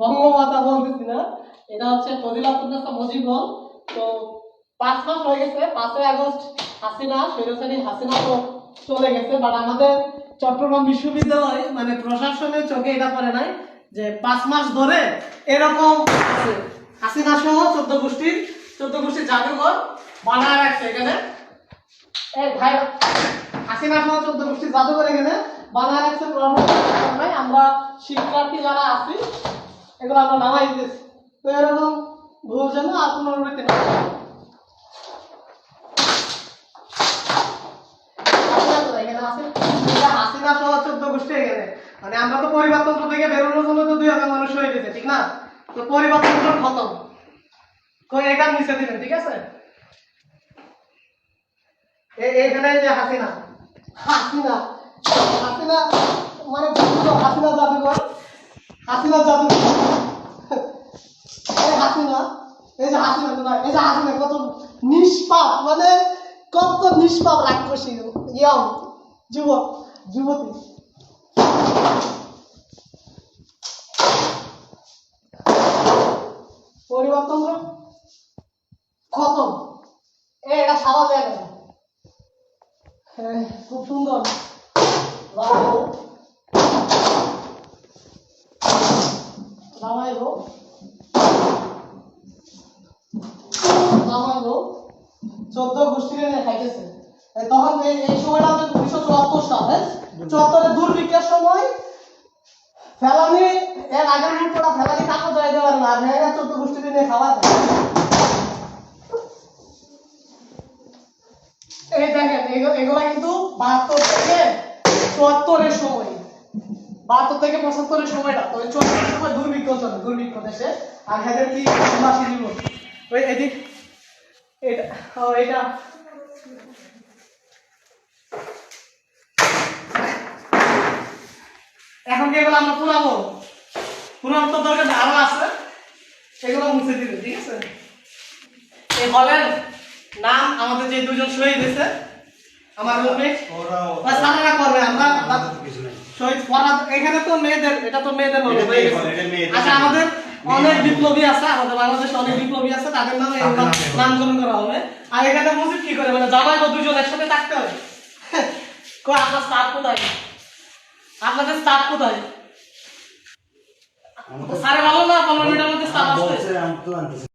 বঙ্গমাতা বলতেছি না। এটা হচ্ছে ফজিলাতুন্নেসা মুজিবুল তো পাঁচ মাস হয়ে গেছে, পাঁচই আগস্ট হাসিনা সৈরসানি হাসিনা তো চলে গেছে বাট আমাদের চট্টগ্রাম বিশ্ববিদ্যালয় মানে প্রশাসনের চোখে এটা পড়ে নাই যে পাঁচ মাস ধরে এরকম হাসিনা সহ চোদ্দ গোষ্ঠীর চোদ্দ গোষ্ঠীর জাদুঘর বানায় রাখছে এখানে। এই ভাই, হাসিনা সহ চোদ্দ গোষ্ঠীর জাদুঘর এখানে বানায় রাখছে। আমরা শিক্ষার্থী যারা আছি এগুলো আমরা নামাই দিতেছি। তো এরকম ভুল যেন আর পুনরাবৃত্তি না। হাসিনা এখানে হাসিনা সহ চোদ্দ গোষ্ঠী এখানে মানে আমরা তো পরিবারতন্ত্র থেকে বেরোনোর জন্য তো দুই হাজার মানুষ হয়ে গেছে ঠিক না? তো পরিবারতন্ত্র খতম। কই এটা নিচে দিবেন ঠিক আছে? এখানে যে হাসিনা। হাসিনা। হাসিনা মানে হাসিনা জাদুঘর। হাসিনা জাদুঘর এই হাসিনা এই যে হাসিনা? এই যে হাসিনা কত নিষ্পাপ মানে কত নিষ্পাপ রাক্ষসী ইয়ং যুবক যুবতী। পরিবর্তন খতম। এটা সাদা জায়গা। হ্যাঁ, খুব সুন্দর। লাগাবো নামাইবো চোদ্দ গোষ্ঠীর খাইতেছে। তখন এই সময়টা হচ্ছে উনিশশো চুয়াত্তর সাল হ্যাঁ? চুয়াত্তরের দুর্ভিক্ষের সময় ফেলানি, এর আগের মুহূর্তটা ফেলানি কাকো যাই দেওয়ার না ভেঙে চোদ্দ গোষ্ঠী নিয়ে খাবার এই দেখেন এগুলো কিন্তু বাহাত্তর থেকে চুয়াত্তরের সময়। বাহাত্তর থেকে পঁচাত্তরের সময়টা তো চুয়াত্তরের সময় দুর্ভিক্ষ চলে, দুর্ভিক্ষ দেশে। আর হেদের কি জীবন? ওই এদিক এটা ও এটা। এখন কি এগুলো আমরা পুরাবো পুরানো তো দরকার আরও আছে। সেগুলো মুছে দিবে ঠিক আছে? এই হলের নাম আমাদের যে দুজন শহীদ হয়েছে আমার রুমমেট স্যারেরা করবে আমরা শহীদ ফরাদ এখানে তো মেয়েদের এটা তো মেয়েদের আচ্ছা আমাদের অনেক বিপ্লবী আছে আমাদের বাংলাদেশে অনেক বিপ্লবী আছে তাদের নামে। নামকরণ করা হবে। আর এখানে মসজিদ কি করে? মানে জামাই বা দুজন একসাথে থাকতে হবে। কো আপনার স্টাফ কোথায়? আপনাদের স্টাফ কোথায়? সারে ভালো না? পনেরো মিনিটের মধ্যে স্টাফ আসবে